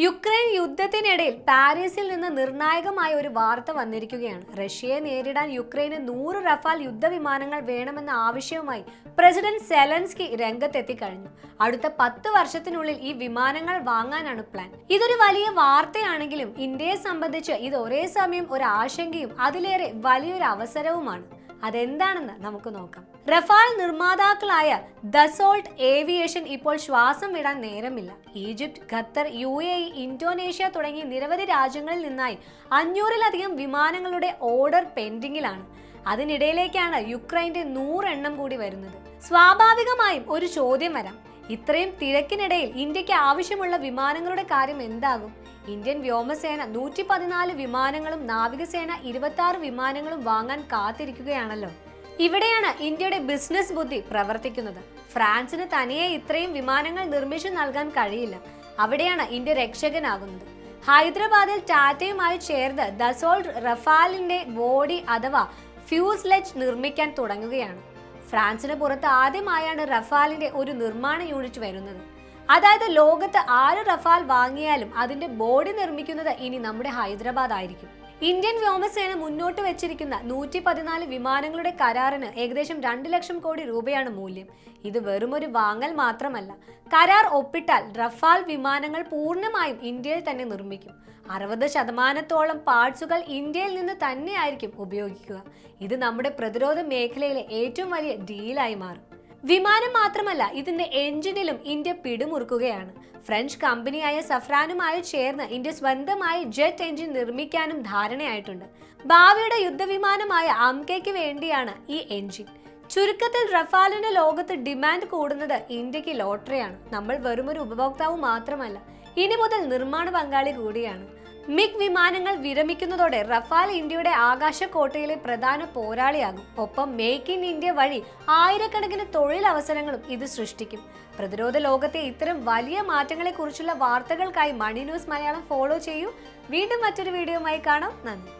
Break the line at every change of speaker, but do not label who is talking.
Ukraine യുദ്ധത്തിനിടയിൽ പാരീസിൽ നിന്ന് നിർണായകമായ ഒരു വാർത്ത വന്നിരിക്കുകയാണ്. റഷ്യയെ നേരിടാൻ യുക്രൈന് നൂറ് റഫാൽ യുദ്ധവിമാനങ്ങൾ വേണമെന്ന ആവശ്യവുമായി പ്രസിഡന്റ് സെലൻസ്കി രംഗത്തെത്തിക്കഴിഞ്ഞു. അടുത്ത പത്ത് വർഷത്തിനുള്ളിൽ ഈ വിമാനങ്ങൾ വാങ്ങാനാണ് പ്ലാൻ. ഇതൊരു വലിയ വാർത്തയാണെങ്കിലും ഇന്ത്യയെ സംബന്ധിച്ച് ഇത് ഒരേ സമയം ഒരു ആശങ്കയും അതിലേറെ വലിയൊരു അവസരവുമാണ്. അതെന്താണെന്ന് നമുക്ക് നോക്കാം. റഫാൽ നിർമ്മാതാക്കളായ ദസോൾട്ട് ഏവിയേഷൻ ഇപ്പോൾ ശ്വാസം വിടാൻ നേരമില്ല. Egypt Qatar U A Indonesia തുടങ്ങിയ നിരവധി രാജ്യങ്ങളിൽ നിന്നായി അഞ്ഞൂറിലധികം വിമാനങ്ങളുടെ ഓർഡർ പെൻഡിങ്ങിലാണ്. അതിനിടയിലേക്കാണ് യുക്രൈന്റെ നൂറെണ്ണം കൂടി വരുന്നത്. സ്വാഭാവികമായും ഒരു ചോദ്യം വരാം. ഇത്രയും തിരക്കിനിടയിൽ ഇന്ത്യയ്ക്ക് ആവശ്യമുള്ള വിമാനങ്ങളുടെ കാര്യം എന്താകും? ഇന്ത്യൻ വ്യോമസേന നൂറ്റി പതിനാല് വിമാനങ്ങളും നാവികസേന ഇരുപത്തി ആറ് വിമാനങ്ങളും വാങ്ങാൻ കാത്തിരിക്കുകയാണല്ലോ. ഇവിടെയാണ് ഇന്ത്യയുടെ ബിസിനസ് ബുദ്ധി പ്രവർത്തിക്കുന്നത്. ഫ്രാൻസിന് തനിയെ ഇത്രയും വിമാനങ്ങൾ നിർമ്മിച്ചു നൽകാൻ കഴിയില്ല. അവിടെയാണ് ഇന്ത്യ രക്ഷകനാകുന്നത്. ഹൈദരാബാദിൽ ടാറ്റയുമായി ചേർന്ന് ദസോൾട്ട് റഫാലിന്റെ ബോഡി അഥവാ ഫ്യൂസ്ലെറ്റ് നിർമ്മിക്കാൻ തുടങ്ങുകയാണ്. ഫ്രാൻസിന് പുറത്ത് ആദ്യമായാണ് റഫാലിന്റെ ഒരു നിർമ്മാണ യൂണിറ്റ് വരുന്നത്. അതായത് ലോകത്ത് ആര് റഫാൽ വാങ്ങിയാലും അതിന്റെ ബോഡി നിർമ്മിക്കുന്നത് ഇനി നമ്മുടെ ഹൈദരാബാദ് ആയിരിക്കും. ഇന്ത്യൻ വ്യോമസേന മുന്നോട്ട് വെച്ചിരിക്കുന്ന നൂറ്റി പതിനാല് വിമാനങ്ങളുടെ കരാറിന് ഏകദേശം രണ്ട് ലക്ഷം കോടി രൂപയാണ് മൂല്യം. ഇത് വെറുമൊരു വാങ്ങൽ മാത്രമല്ല കരാർ ഒപ്പിട്ടാൽ റഫാൽ വിമാനങ്ങൾ പൂർണമായും ഇന്ത്യയിൽ തന്നെ നിർമ്മിക്കും. അറുപത് ശതമാനത്തോളം പാർട്സുകൾ ഇന്ത്യയിൽ നിന്ന് തന്നെയായിരിക്കും ഉപയോഗിക്കുക. ഇത് നമ്മുടെ പ്രതിരോധ മേഖലയിലെ ഏറ്റവും വലിയ ഡീലായി മാറും. വിമാനം മാത്രമല്ല ഇതിന്റെ എഞ്ചിനിലും ഇന്ത്യ പിടിമുറുക്കുകയാണ്. ഫ്രഞ്ച് കമ്പനിയായ സഫ്രാനുമായി ചേർന്ന് ഇന്ത്യ സ്വന്തമായി ജെറ്റ് എഞ്ചിൻ നിർമ്മിക്കാനും ധാരണയായിട്ടുണ്ട്. ഭാവിയുടെ യുദ്ധവിമാനമായ അംകയ്ക്ക് വേണ്ടിയാണ് ഈ എഞ്ചിൻ. ചുരുക്കത്തിൽ റഫാലിന് ലോകത്ത് ഡിമാൻഡ് കൂടുന്നത് ഇന്ത്യയ്ക്ക് ലോട്ടറിയാണ്. നമ്മൾ വെറുമൊരു ഉപഭോക്താവ് മാത്രമല്ല ഇനി മുതൽ നിർമ്മാണ പങ്കാളി കൂടിയാണ്. മിഗ് വിമാനങ്ങൾ വിരമിക്കുന്നതോടെ റഫാൽ ഇന്ത്യയുടെ ആകാശ കോട്ടയിലെ പ്രധാന പോരാളിയാകും. ഒപ്പം മേക്ക് ഇൻ ഇന്ത്യ വഴി ആയിരക്കണക്കിന് തൊഴിലവസരങ്ങളും ഇത് സൃഷ്ടിക്കും. പ്രതിരോധ ലോകത്തെ ഇത്തരം വലിയ മാറ്റങ്ങളെക്കുറിച്ചുള്ള വാർത്തകൾക്കായി മണി ന്യൂസ് മലയാളം ഫോളോ ചെയ്യൂ. വീണ്ടും മറ്റൊരു വീഡിയോയുമായി കാണാം. നന്ദി.